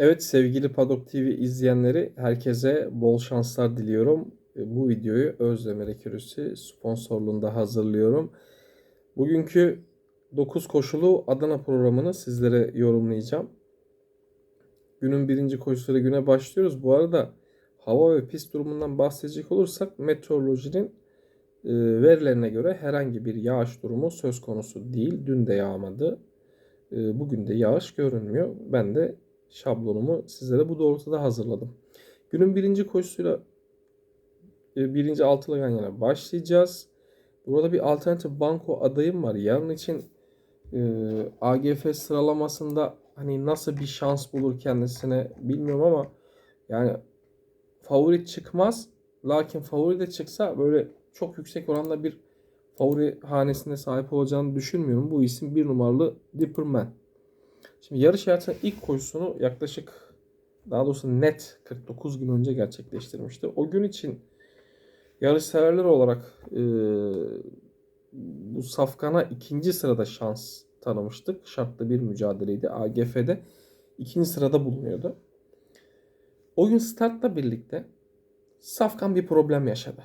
Evet sevgili Paddock TV izleyenleri herkese bol şanslar diliyorum. E, Bu videoyu Özdemir Ekürüsü sponsorluğunda hazırlıyorum. Bugünkü 9 koşulu Adana programını sizlere yorumlayacağım. Günün birinci koşusuyla güne başlıyoruz. Bu arada hava ve pist durumundan bahsedecek olursak meteorolojinin e, verilerine göre herhangi bir yağış durumu söz konusu değil. Dün de yağmadı. E, Bugün de yağış görünmüyor. Ben de şablonumu sizlere bu doğrultuda hazırladım. Günün birinci koşusuyla e, birinci altılı yan yana başlayacağız. Burada bir alternatif banko adayım var. Yarın için e, AGF sıralamasında hani nasıl bir şans bulur kendisine bilmiyorum ama yani favori çıkmaz. Lakin favori de çıksa böyle çok yüksek oranda bir favori hanesine sahip olacağını düşünmüyorum. Bu isim bir numaralı Dipperman. Şimdi yarış hayatının ilk koşusunu yaklaşık daha doğrusu net 49 gün önce gerçekleştirmişti. O gün için yarış severler olarak e, bu safkana ikinci sırada şans tanımıştık. Şartlı bir mücadeleydi. AGF'de ikinci sırada bulunuyordu. O gün startla birlikte Safkan bir problem yaşadı.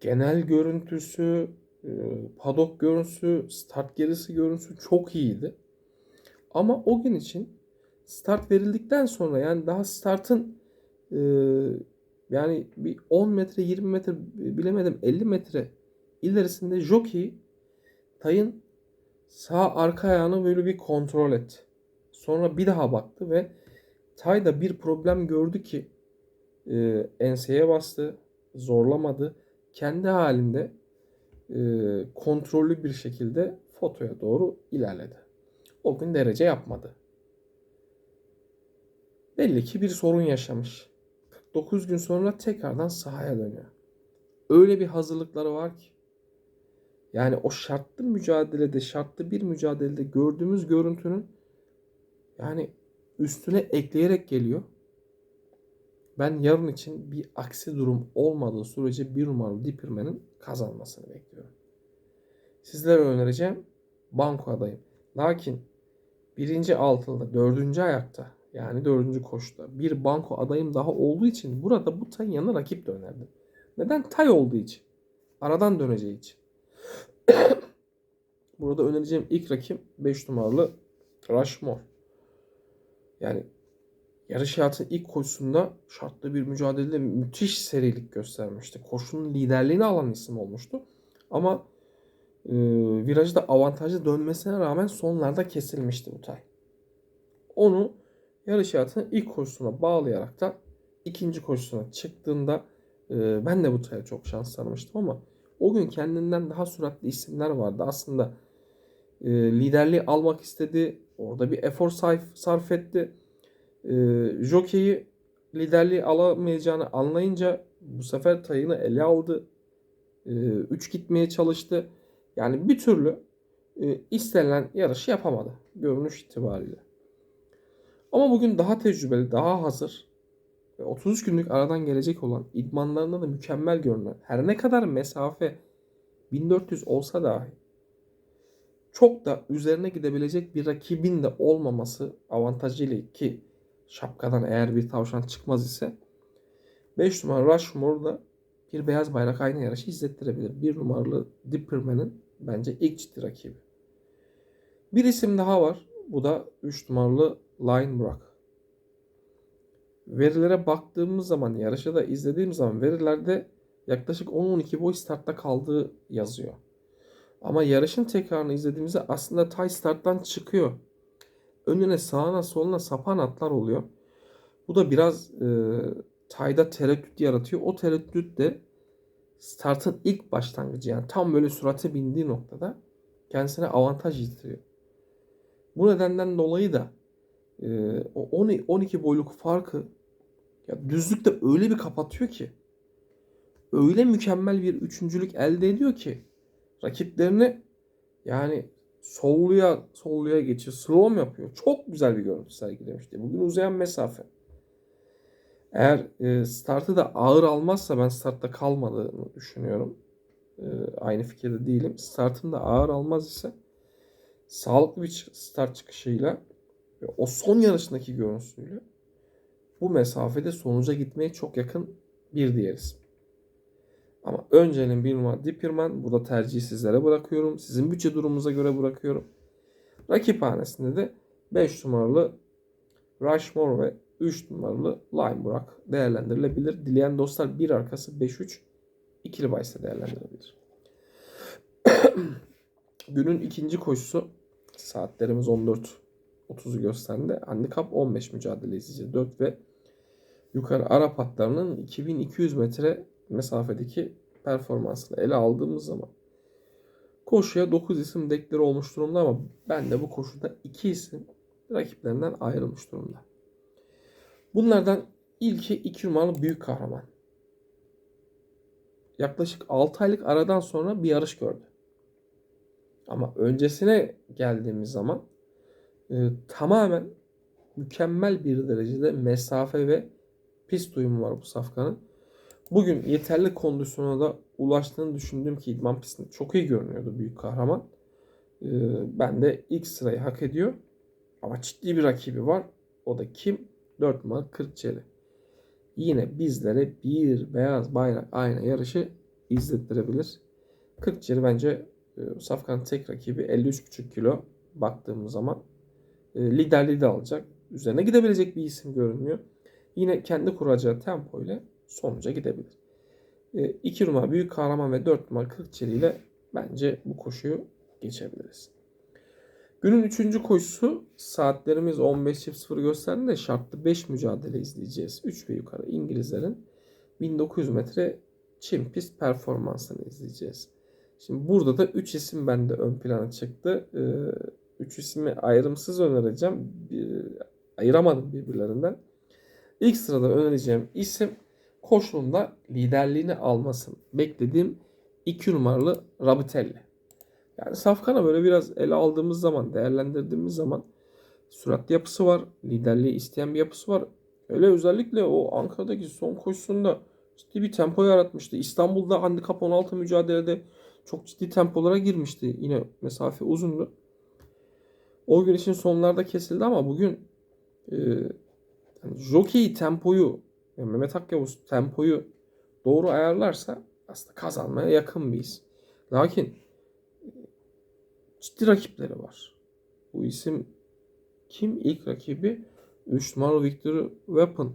Genel görüntüsü, padok görüntüsü, start gerisi görüntüsü çok iyiydi. Ama o gün için start verildikten sonra yani daha startın e, yani bir 10 metre 20 metre bilemedim 50 metre ilerisinde jockey tayın sağ arka ayağını böyle bir kontrol etti. Sonra bir daha baktı ve tay da bir problem gördü ki e, enseye bastı, zorlamadı. Kendi halinde kontrollü bir şekilde fotoya doğru ilerledi. O gün derece yapmadı. Belli ki bir sorun yaşamış. 49 gün sonra tekrardan sahaya dönüyor. Öyle bir hazırlıkları var ki. Yani o şartlı mücadelede, şartlı bir mücadelede gördüğümüz görüntünün yani üstüne ekleyerek geliyor. Ben yarın için bir aksi durum olmadığı sürece bir numaralı Dipperman'ın kazanmasını bekliyorum. Sizlere önereceğim banko adayım. Lakin birinci altında, dördüncü ayakta yani dördüncü koşuda bir banko adayım daha olduğu için burada bu tay yanına rakip de önerdim. Neden? Tay olduğu için. Aradan döneceği için. burada önereceğim ilk rakip 5 numaralı Rushmore. Yani yarış hayatının ilk koşusunda şartlı bir mücadelede müthiş serilik göstermişti. Koşunun liderliğini alan isim olmuştu. Ama e, virajda avantajlı dönmesine rağmen sonlarda kesilmişti bu tay. Onu yarış hayatının ilk koşusuna bağlayarak da ikinci koşusuna çıktığında e, ben de bu taya çok şans tanımıştım ama o gün kendinden daha süratli isimler vardı. Aslında e, liderliği almak istedi. Orada bir efor sarf etti. E, jockey'i liderliği alamayacağını anlayınca bu sefer tayını ele aldı. 3 e, gitmeye çalıştı. Yani bir türlü e, istenilen yarışı yapamadı görünüş itibariyle. Ama bugün daha tecrübeli, daha hazır ve 33 günlük aradan gelecek olan idmanlarında da mükemmel görünen her ne kadar mesafe 1400 olsa dahi çok da üzerine gidebilecek bir rakibin de olmaması avantajıyla ki şapkadan eğer bir tavşan çıkmaz ise 5 numara Rushmore'da bir beyaz bayrak aynı yarışı izlettirebilir. Bir numaralı Dipperman'ın bence ilk ciddi rakibi. Bir isim daha var. Bu da 3 numaralı Linebrook. Verilere baktığımız zaman, yarışı da izlediğim zaman verilerde yaklaşık 10-12 boy startta kaldığı yazıyor. Ama yarışın tekrarını izlediğimizde aslında Tay starttan çıkıyor. Önüne sağına soluna sapan atlar oluyor. Bu da biraz e, Tay'da tereddüt yaratıyor. O tereddüt de startın ilk başlangıcı yani tam böyle surate bindiği noktada kendisine avantaj yitiriyor. Bu nedenden dolayı da e, o 12 boyluk farkı ya düzlükte öyle bir kapatıyor ki öyle mükemmel bir üçüncülük elde ediyor ki rakiplerini yani solluya solluya geçiyor. Slalom yapıyor. Çok güzel bir görüntü sergilemişti. Bugün uzayan mesafe. Eğer e, startı da ağır almazsa ben startta kalmadığını düşünüyorum. E, aynı fikirde değilim. Startını da ağır almaz ise sağlıklı bir start çıkışıyla ve o son yarışındaki görüntüsüyle bu mesafede sonuca gitmeye çok yakın bir diğer isim. Ama önceliğin bir numara Dipperman. Burada tercihi sizlere bırakıyorum. Sizin bütçe durumunuza göre bırakıyorum. Rakip hanesinde de 5 numaralı Rushmore ve 3 numaralı Lime Burak değerlendirilebilir. Dileyen dostlar bir arkası 5-3 ikili bahiste değerlendirebilir. Günün ikinci koşusu saatlerimiz 14.30'u gösterdi. Handikap 15 mücadele izleyeceğiz. 4 ve yukarı Arap hatlarının 2200 metre mesafedeki performansını ele aldığımız zaman koşuya 9 isim dekleri olmuş durumda ama ben de bu koşuda 2 isim rakiplerinden ayrılmış durumda. Bunlardan ilki 2 numaralı büyük kahraman. Yaklaşık 6 aylık aradan sonra bir yarış gördü. Ama öncesine geldiğimiz zaman e, tamamen mükemmel bir derecede mesafe ve pist uyumu var bu safkanın. Bugün yeterli kondisyona da ulaştığını düşündüğüm ki idman pistinde çok iyi görünüyordu büyük kahraman. E, ben de ilk sırayı hak ediyor. Ama ciddi bir rakibi var. O da kim? 4 numara Kırkçeli. Yine bizlere bir beyaz bayrak ayna yarışı izlettirebilir. Kırkçeli bence e, Safkan'ın tek rakibi 53,5 kilo baktığımız zaman e, liderliği de alacak. Üzerine gidebilecek bir isim görünmüyor. Yine kendi kuracağı tempo ile sonuca gidebilir. 2 e, numara Büyük Kahraman ve 4 numara Kırkçeli ile bence bu koşuyu geçebiliriz. Günün 3. koşusu saatlerimiz 15.00 gösterdiğinde şartlı 5 mücadele izleyeceğiz. 3 ve yukarı İngilizlerin 1900 metre çim pist performansını izleyeceğiz. Şimdi burada da 3 isim bende ön plana çıktı. 3 ee, ismi ayrımsız önereceğim. Ayıramadım birbirlerinden. İlk sırada önereceğim isim koşulunda liderliğini almasın. Beklediğim 2 numaralı Rabitelli. Yani Safkan'a böyle biraz ele aldığımız zaman, değerlendirdiğimiz zaman süratli yapısı var. Liderliği isteyen bir yapısı var. Öyle özellikle o Ankara'daki son koşusunda ciddi bir tempo yaratmıştı. İstanbul'da handikap 16 mücadelede çok ciddi tempolara girmişti. Yine mesafe uzundu. O gün için sonlarda kesildi ama bugün e, yani jockey tempoyu Mehmet Akyavuz tempoyu doğru ayarlarsa aslında kazanmaya yakın bir iş. Lakin ciddi rakipleri var. Bu isim kim? İlk rakibi 3 numaralı Victor Weapon.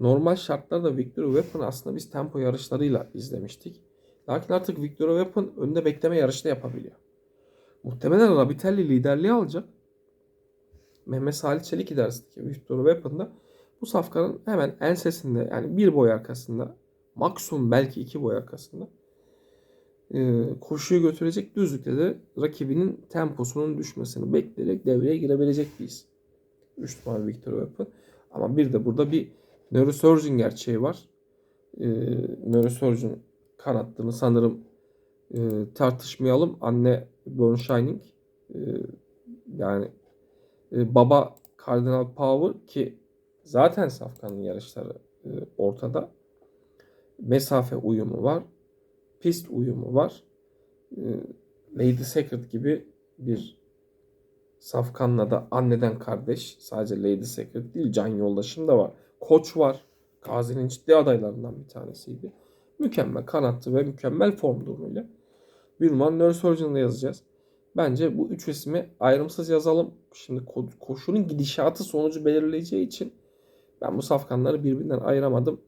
Normal şartlarda Victor Weapon aslında biz tempo yarışlarıyla izlemiştik. Lakin artık Victor Weapon önde bekleme yarışı da yapabiliyor. Muhtemelen Rabitelli liderliği alacak. Mehmet Salih Çelik idaresindeki Victor Weapon'da bu safkanın hemen ensesinde yani bir boy arkasında maksimum belki iki boy arkasında e, koşuyu götürecek düzlükte de rakibinin temposunun düşmesini bekleyerek devreye girebilecek isim. 3 numaralı Victor Weapon. Ama bir de burada bir neurosurgeon gerçeği var. E, neurosurgeon kanattığını sanırım e, tartışmayalım. Anne Burn Shining e, yani e, baba Cardinal Power ki zaten Safkan'ın yarışları e, ortada. Mesafe uyumu var. Pist uyumu var. E, Lady Secret gibi bir Safkan'la da anneden kardeş. Sadece Lady Secret değil. Can yoldaşım da var. Koç var. Gazi'nin ciddi adaylarından bir tanesiydi mükemmel kanattı ve mükemmel form durumuyla bir numara Neurosurgeon'da yazacağız. Bence bu üç ismi ayrımsız yazalım. Şimdi koşunun gidişatı sonucu belirleyeceği için ben bu safkanları birbirinden ayıramadım.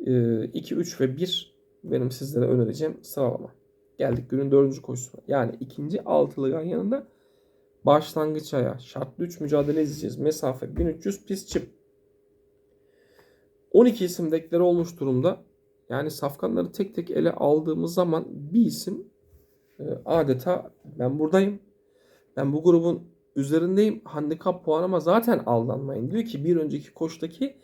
2, ee, 3 ve 1 benim sizlere önereceğim sıralama. Geldik günün dördüncü koşusuna. Yani ikinci altılı yan yanında başlangıç aya şartlı 3 mücadele izleyeceğiz. Mesafe 1300 pist çip. 12 isim dekleri olmuş durumda. Yani safkanları tek tek ele aldığımız zaman bir isim e, adeta ben buradayım. Ben bu grubun üzerindeyim. Handikap puanıma zaten aldanmayın. Diyor ki bir önceki koştaki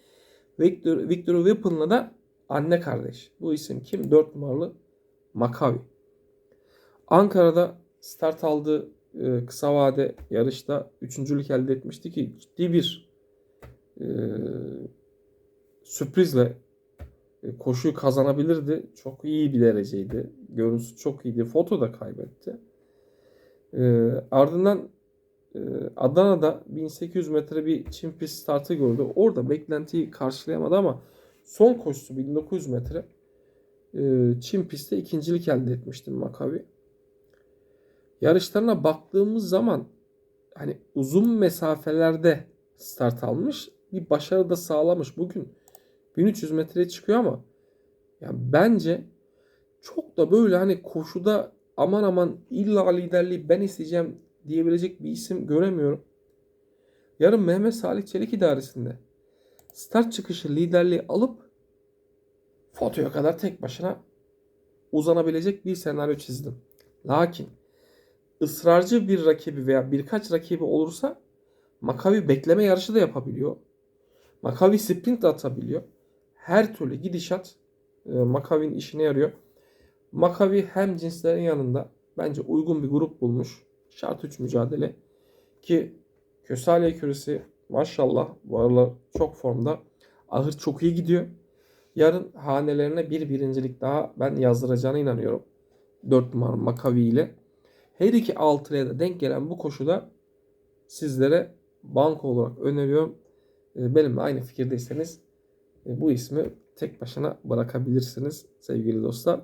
Victor, Victor Weapon'la da anne kardeş. Bu isim kim? 4 numaralı Makavi. Ankara'da start aldığı e, kısa vade yarışta üçüncülük elde etmişti ki ciddi bir e, sürprizle e, koşuyu kazanabilirdi. Çok iyi bir dereceydi. Görüntüsü çok iyiydi. Foto da kaybetti. E, ardından Adana'da 1800 metre bir çim pist startı gördü. Orada beklentiyi karşılayamadı ama son koşusu 1900 metre e, çim pistte ikincilik elde etmişti Makavi. Yarışlarına baktığımız zaman hani uzun mesafelerde start almış. Bir başarı da sağlamış. Bugün 1300 metreye çıkıyor ama ya bence çok da böyle hani koşuda aman aman illa liderliği ben isteyeceğim diyebilecek bir isim göremiyorum. Yarın Mehmet Salih Çelik idaresinde start çıkışı liderliği alıp fotoya kadar tek başına uzanabilecek bir senaryo çizdim. Lakin ısrarcı bir rakibi veya birkaç rakibi olursa Makavi bekleme yarışı da yapabiliyor. Makavi sprint de atabiliyor. Her türlü gidişat e, Makavi'nin işine yarıyor. Makavi hem cinslerin yanında bence uygun bir grup bulmuş. Şart 3 mücadele. Ki Kösale Küresi maşallah bu aralar çok formda. Ahır çok iyi gidiyor. Yarın hanelerine bir birincilik daha ben yazdıracağına inanıyorum. 4 numara Makavi ile. Her iki altılıya da denk gelen bu koşuda sizlere banko olarak öneriyorum. E, benimle aynı fikirdeyseniz e, bu ismi tek başına bırakabilirsiniz sevgili dostlar.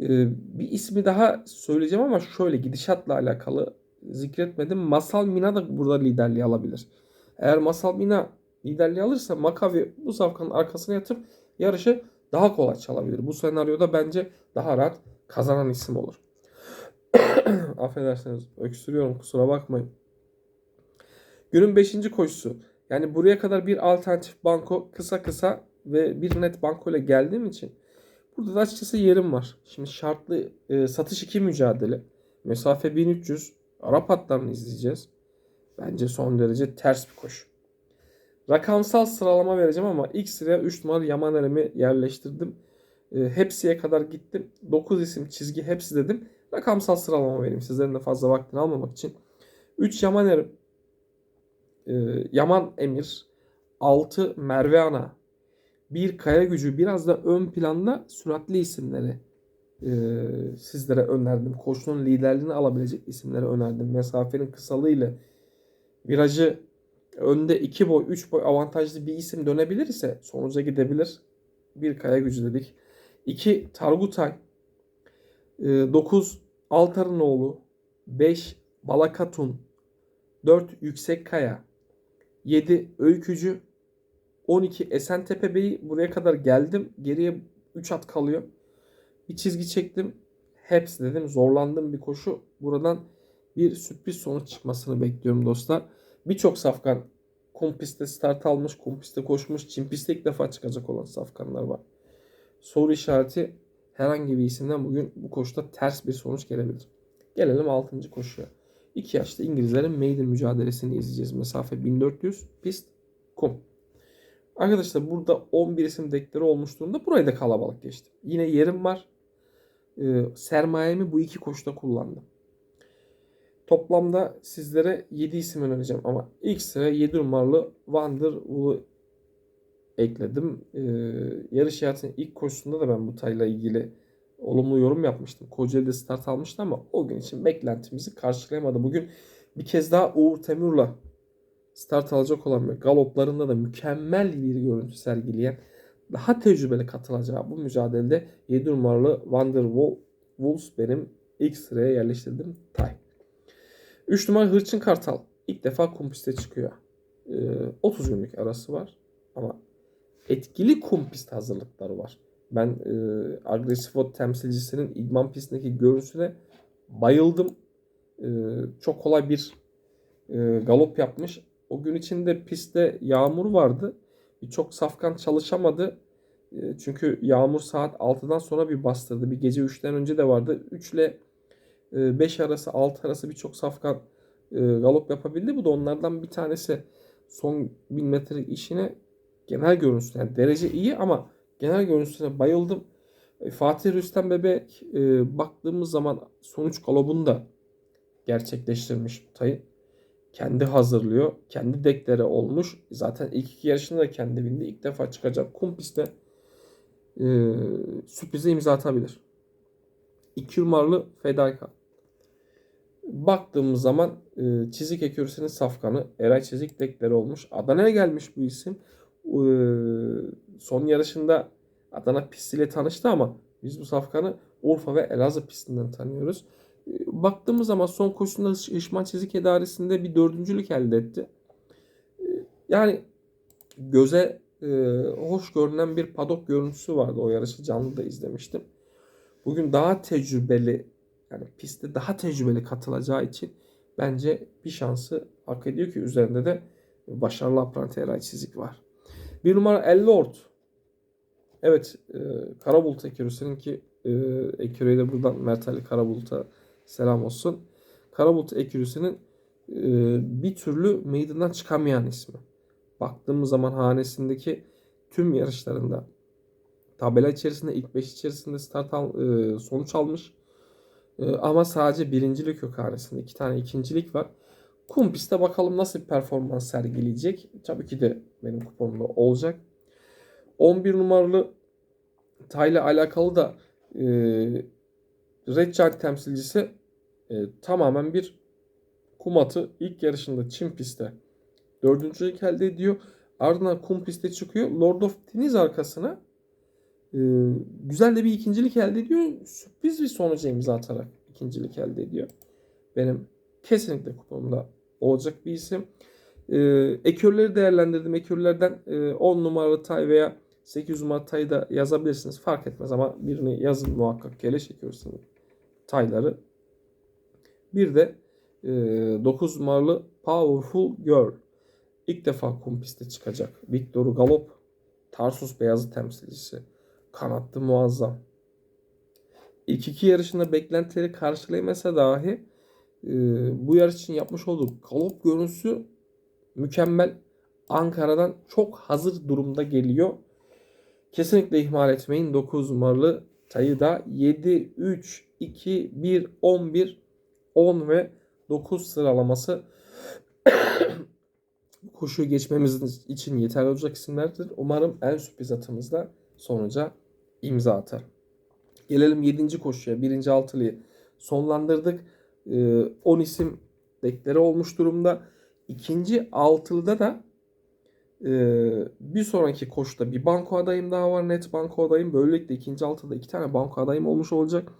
E, bir ismi daha söyleyeceğim ama şöyle gidişatla alakalı zikretmedim. Masal Mina da burada liderliği alabilir. Eğer Masal Mina liderliği alırsa Makavi bu safkanın arkasına yatıp yarışı daha kolay çalabilir. Bu senaryoda bence daha rahat kazanan isim olur. Affedersiniz öksürüyorum kusura bakmayın. Günün 5. koşusu. Yani buraya kadar bir alternatif banko kısa kısa ve bir net banko ile geldiğim için burada da açıkçası yerim var. Şimdi şartlı e, satış 2 mücadele. Mesafe 1300. Arap atlarını izleyeceğiz. Bence son derece ters bir koşu. Rakamsal sıralama vereceğim ama ilk sıraya 3 numaralı Yaman Erem'i yerleştirdim. E, hepsiye kadar gittim. 9 isim çizgi hepsi dedim. Rakamsal sıralama vereyim sizlerin de fazla vaktini almamak için. 3 Yaman Erem. E, Yaman Emir. 6 Merve Ana. 1 Kaya Gücü. Biraz da ön planda süratli isimleri e, sizlere önerdim. Koşunun liderliğini alabilecek isimleri önerdim. Mesafenin kısalığı ile virajı önde 2 boy 3 boy avantajlı bir isim dönebilir ise sonuca gidebilir. Bir kaya gücü dedik. 2 Targutay. 9 Altarınoğlu. 5 Balakatun. 4 Yüksek Kaya. 7 Öykücü. 12 Esentepe Bey'i buraya kadar geldim. Geriye 3 at kalıyor. Bir çizgi çektim. Hepsi dedim zorlandım bir koşu. Buradan bir sürpriz sonuç çıkmasını bekliyorum dostlar. Birçok safkan kum pistte start almış, kum pistte koşmuş, çim pistte ilk defa çıkacak olan safkanlar var. Soru işareti herhangi bir isimden bugün bu koşuda ters bir sonuç gelebilir. Gelelim 6. koşuya. 2 yaşlı İngilizlerin maiden mücadelesini izleyeceğiz. Mesafe 1400, pist, kum. Arkadaşlar burada 11 isim dekleri olmuş durumda. Burayı da kalabalık geçtim. Yine yerim var. Ee, sermayemi bu iki koşuda kullandım. Toplamda sizlere 7 isim önereceğim ama ilk sıra 7 numaralı Wonderwool'u ekledim. Ee, yarış hayatının ilk koşusunda da ben bu tayla ilgili olumlu yorum yapmıştım. Kocaeli'de start almıştı ama o gün için beklentimizi karşılayamadı. Bugün bir kez daha Uğur Temur'la start alacak olan ve galoplarında da mükemmel bir görüntü sergileyen daha tecrübeli katılacağı bu mücadelede 7 numaralı Wonder Wolves benim ilk sıraya yerleştirdim tay. 3 numara Hırçın Kartal ilk defa kum piste çıkıyor. Ee, 30 günlük arası var ama etkili kum pist hazırlıkları var. Ben e, agresif ot temsilcisinin idman pistindeki görüntüsüne bayıldım. E, çok kolay bir e, galop yapmış. O gün içinde pistte yağmur vardı. Birçok safkan çalışamadı. E, çünkü yağmur saat 6'dan sonra bir bastırdı. Bir gece 3'ten önce de vardı. 3 ile 5 arası 6 arası birçok safkan e, galop yapabildi. Bu da onlardan bir tanesi. Son 1000 metrelik işine genel görüntüsü yani derece iyi ama genel görüntüsüne bayıldım. E, Fatih Rüstem Bebek e, baktığımız zaman sonuç galobunu da gerçekleştirmiş bu. Kendi hazırlıyor. Kendi dekleri olmuş. Zaten ilk iki yarışında da kendi bindi. İlk defa çıkacak kum pistte e, sürprize imza atabilir. İki numaralı Fedayka. Baktığımız zaman e, çizik ekürüsünün safkanı Eray Çizik dekleri olmuş. Adana'ya gelmiş bu isim. E, son yarışında Adana pistiyle tanıştı ama biz bu safkanı Urfa ve Elazığ pistinden tanıyoruz. Baktığımız zaman son koşusunda Işman Çizik idaresinde bir dördüncülük elde etti. E, yani göze e, hoş görünen bir padok görüntüsü vardı. O yarışı canlı da izlemiştim. Bugün daha tecrübeli yani pistte daha tecrübeli katılacağı için bence bir şansı hak ediyor ki üzerinde de başarılı apranti Eray Çizik var. Bir numara Ellord. Evet e, Karabulut Ekürüsü'nün ki e, Ekürü'ye de buradan Mert Ali Karabulut'a selam olsun. Karabulut Ekürüsü'nün e, bir türlü meydandan çıkamayan ismi. Baktığımız zaman hanesindeki tüm yarışlarında tabela içerisinde ilk 5 içerisinde start al, e, sonuç almış. E, ama sadece birincilik yok hanesinde. iki tane ikincilik var. Kum pistte bakalım nasıl bir performans sergileyecek. Tabii ki de benim kuponumda olacak. 11 numaralı Tayla alakalı da e, Red Giant temsilcisi e, tamamen bir kum atı. İlk yarışında Çin pistte dördüncülük elde ediyor. Ardından kum pistte çıkıyor. Lord of Tennis arkasına e, güzel de bir ikincilik elde ediyor. Sürpriz bir sonuca imza atarak ikincilik elde ediyor. Benim kesinlikle kuponumda olacak bir isim. E, ekürleri değerlendirdim. Ekürlerden e, 10 numaralı tay veya 8 numaralı tayı da yazabilirsiniz. Fark etmez ama birini yazın muhakkak. Keleş ekürsünüz tayları. Bir de e, 9 numaralı Powerful Girl. İlk defa kum pistte çıkacak. Victor Galop. Tarsus Beyazı temsilcisi. Kanatlı muazzam. İlk iki yarışında beklentileri karşılayamasa dahi e, bu yarış için yapmış olduğu galop görüntüsü mükemmel. Ankara'dan çok hazır durumda geliyor. Kesinlikle ihmal etmeyin. 9 numaralı sayı da 7, 3, 2, 1, 11, 10 ve 9 sıralaması koşuyu geçmemiz için yeterli olacak isimlerdir. Umarım en sürpriz atımızda sonuca imza atar. Gelelim 7. koşuya. 1. altılıyı sonlandırdık. 10 isim dekleri olmuş durumda. İkinci altılıda da bir sonraki koşuda bir banko adayım daha var. Net banko adayım. Böylelikle ikinci altıda iki tane banko adayım olmuş olacak.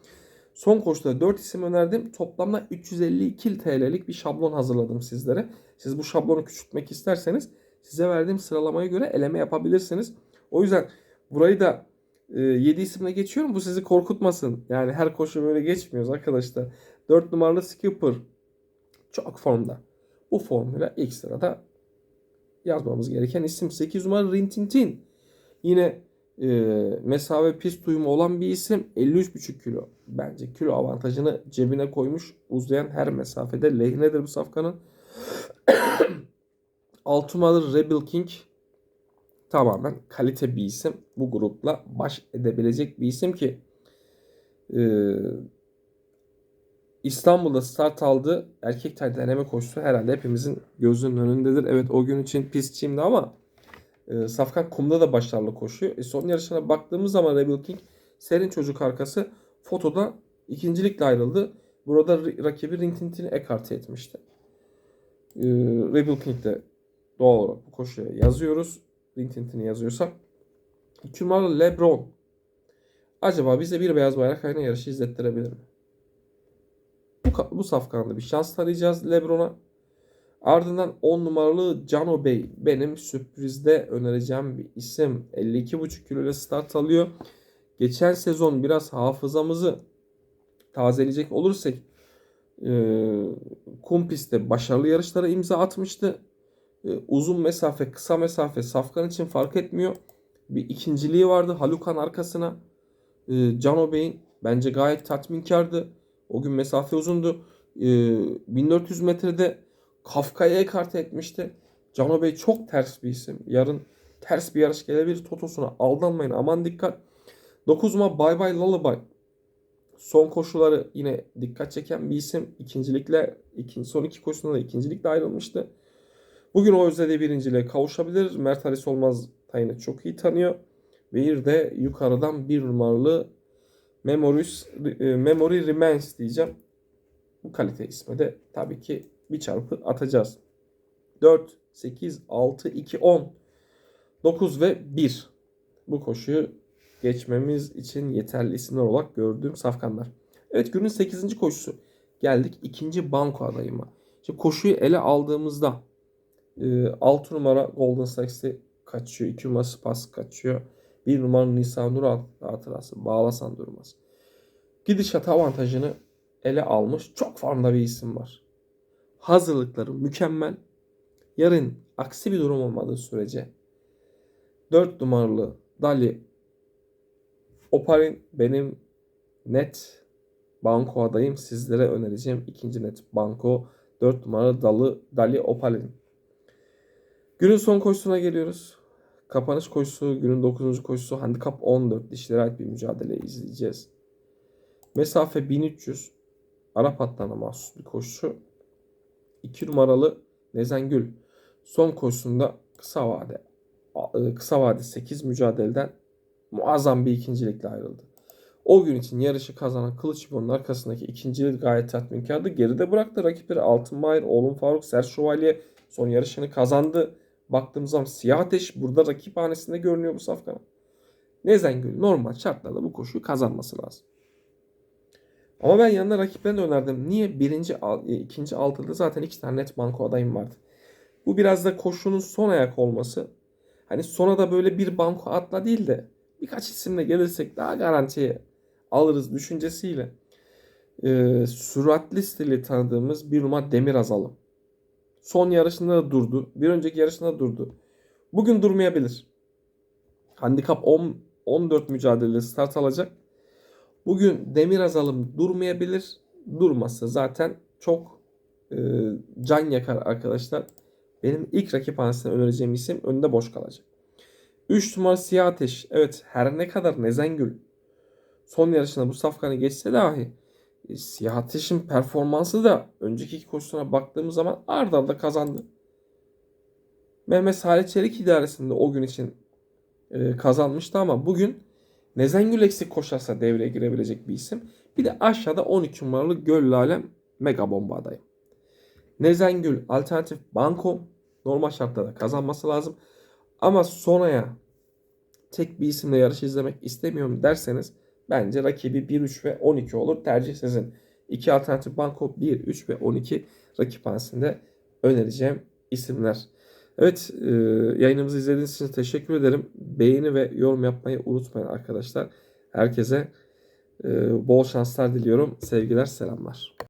Son koşuda 4 isim önerdim. Toplamda 352 TL'lik bir şablon hazırladım sizlere. Siz bu şablonu küçültmek isterseniz size verdiğim sıralamaya göre eleme yapabilirsiniz. O yüzden burayı da e, 7 isimle geçiyorum. Bu sizi korkutmasın. Yani her koşu böyle geçmiyoruz arkadaşlar. 4 numaralı Skipper çok formda. Bu formüle ilk sırada yazmamız gereken isim 8 numaralı Rintintin. Yine e, mesafe pist uyumu olan bir isim 53,5 kilo. Bence kilo avantajını cebine koymuş. Uzayan her mesafede lehinedir bu safkanın. 6 numaralı Rebel King tamamen kalite bir isim. Bu grupla baş edebilecek bir isim ki e, İstanbul'da start aldı. Erkek tay deneme koşusu herhalde hepimizin gözünün önündedir. Evet o gün için pistçiyimdi ama e, Safkan kumda da başarılı koşuyor. E, son yarışına baktığımız zaman Rebel King serin çocuk arkası fotoda ikincilikle ayrıldı. Burada rakibi Rintintin'i ekarte etmişti. E, Rebel King de doğal olarak bu koşuya yazıyoruz. Rintintin'i yazıyorsak. İki numaralı Lebron. Acaba bize bir beyaz bayrak aynı yarışı izlettirebilir mi? Bu, bu safkanda bir şans tanıyacağız Lebron'a. Ardından 10 numaralı Cano Bey benim sürprizde önereceğim bir isim. 52,5 kilo ile start alıyor. Geçen sezon biraz hafızamızı tazeleyecek olursak e, kum pistte başarılı yarışlara imza atmıştı. E, uzun mesafe, kısa mesafe Safkan için fark etmiyor. Bir ikinciliği vardı Halukan arkasına. E, Cano Bey'in bence gayet tatminkardı. O gün mesafe uzundu. E, 1400 metrede Kafka'ya ekarte etmişti. Cano Bey çok ters bir isim. Yarın ters bir yarış gelebilir. Totosuna aldanmayın. Aman dikkat. 9 ma Bye Bye Lullaby. Son koşuları yine dikkat çeken bir isim. İkincilikle ikinci, son iki koşusunda da ikincilikle ayrılmıştı. Bugün o özlediği birinciliğe kavuşabilir. Mert Halis Olmaz Tayin'i çok iyi tanıyor. Bir de yukarıdan bir numaralı Memories, e, Memory Remains diyeceğim. Bu kalite isme de tabii ki bir çarpı atacağız. 4, 8, 6, 2, 10, 9 ve 1. Bu koşuyu geçmemiz için yeterli isimler olarak gördüğüm safkanlar. Evet günün 8. koşusu. Geldik ikinci banko adayıma. Şimdi koşuyu ele aldığımızda 6 numara Golden Sex'i kaçıyor. 2 numara Spas kaçıyor. 1 numara Nisa Nural hatırası. Bağlasan durmaz. Gidişat avantajını ele almış çok formda bir isim var. Hazırlıkları mükemmel. Yarın aksi bir durum olmadığı sürece 4 numaralı Dali Oparin benim net banko adayım. Sizlere önereceğim ikinci net banko 4 numaralı Dalı Dali Oparin. Günün son koşusuna geliyoruz. Kapanış koşusu, günün 9. koşusu handikap 14 dişlere ait bir mücadele izleyeceğiz. Mesafe 1300. Arap hatlarına mahsus bir koşu. 2 numaralı Nezengül son koşusunda kısa vade kısa vade 8 mücadeleden muazzam bir ikincilikle ayrıldı. O gün için yarışı kazanan Kılıçboy'un arkasındaki ikincilik gayet tatminkardı. Geride bıraktı rakipleri Altınbayır, Oğlum Faruk, Ser Şövalye son yarışını kazandı. Baktığımız zaman Siyah Ateş burada rakip hanesinde görünüyor bu safkan. Nezengül normal şartlarda bu koşuyu kazanması lazım. Ama ben yanına rakiplerini önerdim. Niye? Birinci, e, ikinci altıda zaten iki tane net banko adayım vardı. Bu biraz da koşunun son ayak olması. Hani sona da böyle bir banko atla değil de birkaç isimle gelirsek daha garantiye alırız düşüncesiyle. Ee, süratli stili tanıdığımız bir numara Demir Azalım. Son yarışında da durdu. Bir önceki yarışında da durdu. Bugün durmayabilir. Handikap 10, 14 mücadele start alacak. Bugün Demir Azalım durmayabilir. Durmazsa zaten çok e, can yakar arkadaşlar. Benim ilk rakip hanesine önereceğim isim önünde boş kalacak. 3 numara Siyah Ateş. Evet her ne kadar Nezengül son yarışında bu safkanı geçse dahi e, Siyah Ateş'in performansı da önceki iki koşusuna baktığımız zaman ard arda kazandı. Mehmet Salih Çelik idaresinde o gün için e, kazanmıştı ama bugün Nezengül eksik koşarsa devreye girebilecek bir isim. Bir de aşağıda 12 numaralı Göl Alem mega bomba adayı. Nezengül alternatif banko normal şartlarda kazanması lazım. Ama sonraya tek bir isimle yarış izlemek istemiyorum derseniz bence rakibi 1, 3 ve 12 olur. Tercih sizin. İki alternatif banko 1, 3 ve 12 rakip hanesinde önereceğim isimler. Evet e, yayınımızı izlediğiniz için teşekkür ederim. Beğeni ve yorum yapmayı unutmayın arkadaşlar. Herkese e, bol şanslar diliyorum. Sevgiler selamlar.